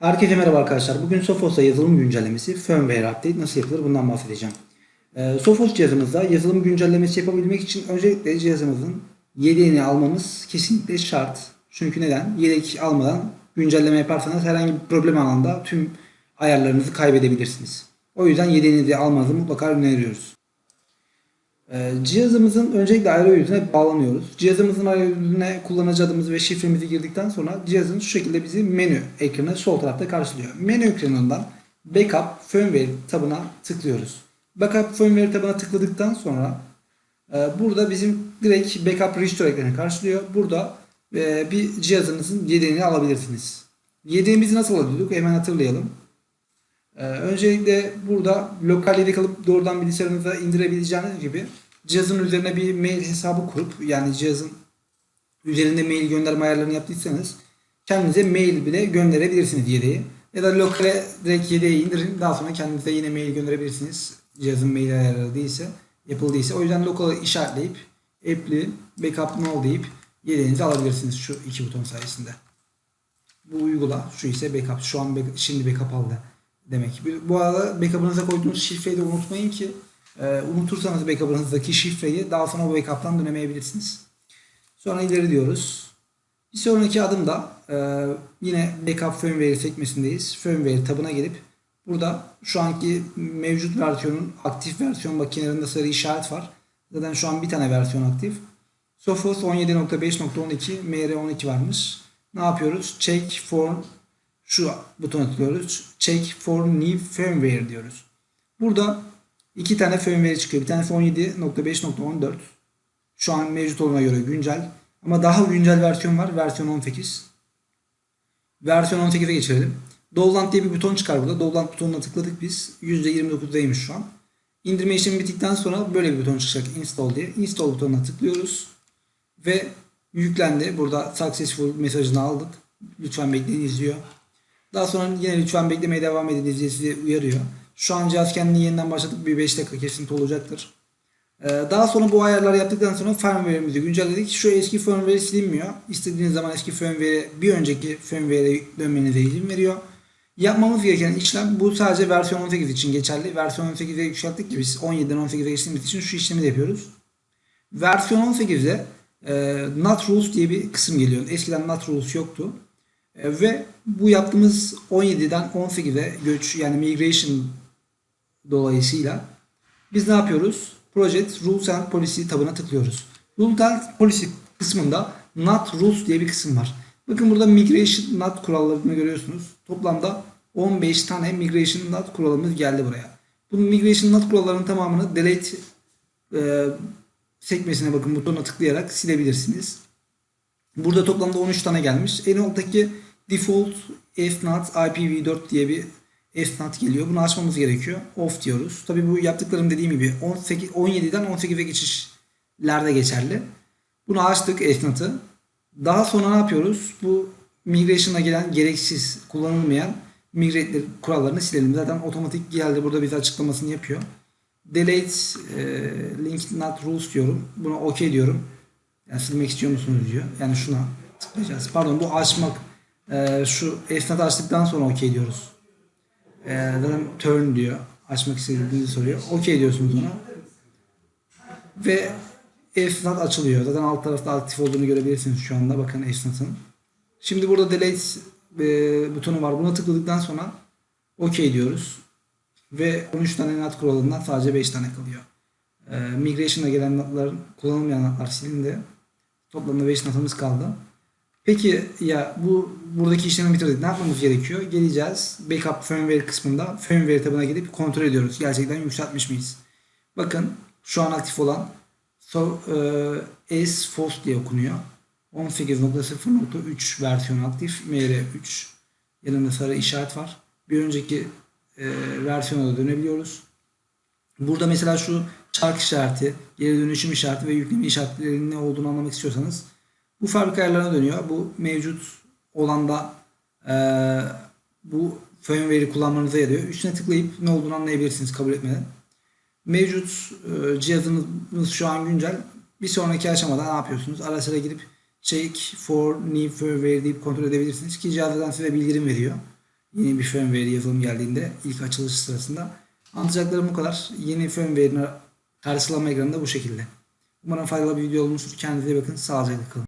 Herkese merhaba arkadaşlar. Bugün Sophos'ta yazılım güncellemesi firmware update nasıl yapılır bundan bahsedeceğim. Ee, Sophos cihazımızda yazılım güncellemesi yapabilmek için öncelikle cihazımızın yedeğini almamız kesinlikle şart. Çünkü neden? Yedek almadan güncelleme yaparsanız herhangi bir problem anında tüm ayarlarınızı kaybedebilirsiniz. O yüzden yedeğinizi almanızı mutlaka öneriyoruz. Ee, Cihazımızın öncelikle arayüzüne bağlanıyoruz. Cihazımızın arayüzüne kullanıcı adımızı ve şifremizi girdikten sonra cihazın şu şekilde bizi menü ekranı sol tarafta karşılıyor. Menü ekranından Backup Firmware tabına tıklıyoruz. Backup Firmware tabına tıkladıktan sonra e, burada bizim direkt Backup Restore ekranı karşılıyor. Burada e, bir cihazınızın yedeğini alabilirsiniz. Yedeğimizi nasıl alıyorduk hemen hatırlayalım. Ee, öncelikle burada lokal yedek alıp doğrudan bilgisayarınıza indirebileceğiniz gibi cihazın üzerine bir mail hesabı kurup yani cihazın üzerinde mail gönderme ayarlarını yaptıysanız kendinize mail bile gönderebilirsiniz yedeği. Ya da lokale direkt yedeği indirin daha sonra kendinize yine mail gönderebilirsiniz. Cihazın mail ayarları değilse yapıldıysa. O yüzden lokalı işaretleyip apply backup no deyip yedeğinizi alabilirsiniz şu iki buton sayesinde. Bu uygula. Şu ise backup. Şu an şimdi backup aldı demek. Bu arada backup'ınıza koyduğunuz şifreyi de unutmayın ki e, unutursanız backup'ınızdaki şifreyi daha sonra o backup'tan dönemeyebilirsiniz. Sonra ileri diyoruz. Bir sonraki adımda e, yine backup firmware sekmesindeyiz. Firmware tabına gelip burada şu anki mevcut versiyonun aktif versiyon bak kenarında sarı işaret var. Zaten şu an bir tane versiyon aktif. Sophos 17.5.12 MR12 varmış. Ne yapıyoruz? Check for şu butona tıklıyoruz. Check for new firmware diyoruz. Burada iki tane firmware çıkıyor. Bir tanesi 17.5.14. Şu an mevcut olana göre güncel. Ama daha güncel versiyon var. Versiyon 18. Versiyon 18'e geçelim. Download diye bir buton çıkar burada. Download butonuna tıkladık biz. %29'daymış şu an. İndirme işlemi bittikten sonra böyle bir buton çıkacak. Install diye. Install butonuna tıklıyoruz. Ve yüklendi. Burada successful mesajını aldık. Lütfen bekleyin izliyor. Daha sonra yine lütfen beklemeye devam edin diye sizi uyarıyor. Şu an cihaz kendini yeniden başlatıp bir 5 dakika kesinti olacaktır. Ee, Daha sonra bu ayarları yaptıktan sonra firmware'imizi güncelledik. Şu eski firmware silinmiyor. İstediğiniz zaman eski firmware'e bir önceki firmware'e dönmenize izin veriyor. Yapmamız gereken işlem bu sadece versiyon 18 için geçerli. Versiyon 18'e yükselttik ki biz 17'den 18'e geçtiğimiz için şu işlemi de yapıyoruz. Versiyon 18'de e, Not Rules diye bir kısım geliyor. Eskiden Not Rules yoktu. E, ve bu yaptığımız 17'den 18'e göç yani migration dolayısıyla biz ne yapıyoruz? Project Rules and Policy tabına tıklıyoruz. Rules and Policy kısmında Not Rules diye bir kısım var. Bakın burada Migration Not kurallarını görüyorsunuz. Toplamda 15 tane Migration Not kuralımız geldi buraya. Bu Migration Not kurallarının tamamını delete e, sekmesine bakın butonuna tıklayarak silebilirsiniz. Burada toplamda 13 tane gelmiş. En alttaki default fnat IPv4 diye bir fnat geliyor. Bunu açmamız gerekiyor. Off diyoruz. Tabi bu yaptıklarım dediğim gibi 18, 17'den 18'e geçişlerde geçerli. Bunu açtık fnat'ı. Daha sonra ne yapıyoruz? Bu migration'a gelen gereksiz kullanılmayan migrate kurallarını silelim. Zaten otomatik geldi. Burada bize açıklamasını yapıyor. Delete e, link not rules diyorum. Buna OK diyorum. Yani silmek istiyor musunuz diyor. Yani şuna tıklayacağız. Pardon bu açmak e, şu esnat açtıktan sonra OK diyoruz. E, zaten turn diyor. Açmak istediğinizi soruyor. OK diyorsunuz ona. Ve esnat açılıyor. Zaten alt tarafta aktif olduğunu görebilirsiniz şu anda. Bakın esnatın. Şimdi burada delete e, butonu var. Buna tıkladıktan sonra OK diyoruz. Ve 13 tane NAT kuralından sadece 5 tane kalıyor. E, migration'a gelen NAT'ların kullanılmayan NAT'lar silindi. Toplamda 5 NAT'ımız kaldı. Peki ya bu buradaki işlemi bitirdik. Ne yapmamız gerekiyor? Geleceğiz. Backup firmware kısmında firmware tabına gidip kontrol ediyoruz. Gerçekten yükseltmiş miyiz? Bakın şu an aktif olan so, e, S FOS diye okunuyor. 18.0.3 versiyonu aktif. MR3 yanında sarı işaret var. Bir önceki e, versiyona da dönebiliyoruz. Burada mesela şu çark işareti, geri dönüşüm işareti ve yükleme işaretlerinin ne olduğunu anlamak istiyorsanız bu fabrika ayarlarına dönüyor. Bu mevcut olanda e, bu firmware'i kullanmanıza yarıyor. Üstüne tıklayıp ne olduğunu anlayabilirsiniz kabul etmeden. Mevcut e, cihazınız şu an güncel. Bir sonraki aşamada ne yapıyorsunuz? Ara sıra girip check for new firmware deyip kontrol edebilirsiniz ki cihazdan size bildirim veriyor. Yeni bir firmware yazılım geldiğinde ilk açılış sırasında. Anlatacaklarım bu kadar. Yeni firmware'in karşılama ekranı da bu şekilde. Umarım faydalı bir video olmuştur. Kendinize iyi bakın. Sağlıcakla kalın.